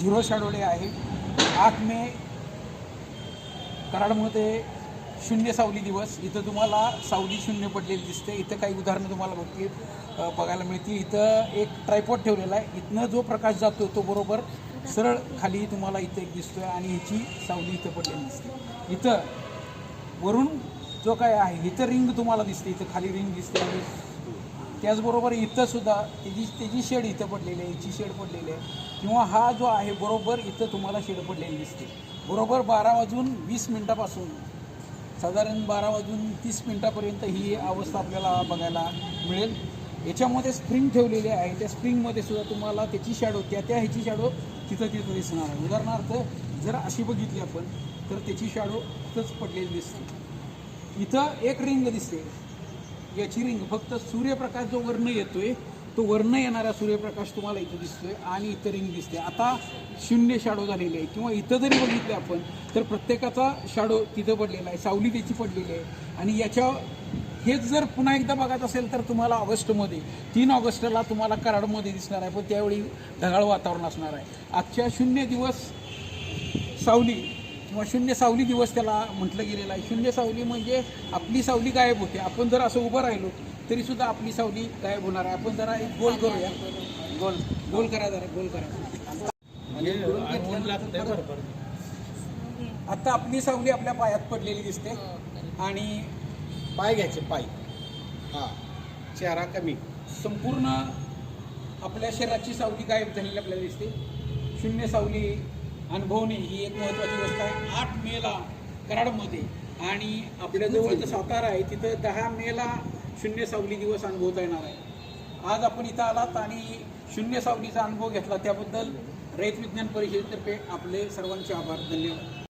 Zero शॅडोडे आहे. आठ मे कराडमध्ये शून्य सावली दिवस. इथं तुम्हाला सावली शून्य पडलेली दिसते. इथं काही उदाहरणं तुम्हाला बघतील बघायला मिळतील. इथं एक ट्रायपॉड ठेवलेला आहे. इथनं जो प्रकाश जातो तो बरोबर सरळ खाली तुम्हाला इथं एक दिसतोय आणि ह्याची सावली इथं पडलेली दिसते. इथं वरून जो काय आहे इथं रिंग तुम्हाला दिसते. इथं खाली रिंग दिसते. आणि त्याचबरोबर इथं सुद्धा त्याची त्याची शेड इथं पडलेली आहे याची शेड पडलेली आहे. किंवा हा जो आहे बरोबर इथं तुम्हाला शेड पडलेली दिसते. बरोबर बारा वाजून वीस मिनटापासून साधारण बारा वाजून तीस मिनटापर्यंत ही अवस्था आपल्याला बघायला मिळेल. याच्यामध्ये स्प्रिंग ठेवलेली आहे. त्या स्प्रिंगमध्ये सुद्धा तुम्हाला त्याची शॅडो त्या त्या ह्याची शॅडो तिथं तिथं दिसणार आहे. उदाहरणार्थ जर अशी बघितली आपण तर त्याची शॅडो तिथंच पडलेली दिसते. इथं एक रिंग दिसते. याची रिंग. फक्त सूर्यप्रकाश जो वर्ण येतोय तो वर्ण येणारा सूर्यप्रकाश तुम्हाला इथं दिसतोय आणि इथं रिंग दिसते. आता शून्य शॅडो झालेली आहे. किंवा इथं जरी बघितले आपण तर प्रत्येकाचा शॅडो तिथं पडलेला आहे. सावली त्याची पडलेली आहे. आणि याच्या हेच जर पुन्हा एकदा बघत असेल तर तुम्हाला ऑगस्टमध्ये तीन ऑगस्टला तुम्हाला कराडमध्ये दिसणार आहे. पण त्यावेळी ढगाळ वातावरण असणार आहे. आजच्या शून्य दिवस सावली शून्य सावली दिवस त्याला म्हटलं गेलेलं आहे. शून्य सावली म्हणजे आपली सावली गायब होते. आपण जर असं उभं राहिलो तरी सुद्धा आपली सावली गायब होणार आहे. आपण जरा एक गोल करूया. गोल गोल करा जरा गोल करा. आता आपली सावली आपल्या पायात पडलेली दिसते. आणि पाय घ्यायचे पाय. हा चेहरा कमी. संपूर्ण आपल्या शरीराची सावली गायब झालेली आपल्याला दिसते. शून्य सावली अनुभवणे ही एक महत्त्वाची गोष्ट आहे. आठ मेला कराडमध्ये आणि आपल्या जवळचं सातारा आहे तिथं दहा मेला शून्य सावली दिवस अनुभवता येणार आहे. आज आपण इथं आलात आणि शून्य सावलीचा अनुभव घेतला. त्याबद्दल रयत विज्ञान परिषदेतर्फे आपले सर्वांचे आभार. धन्यवाद.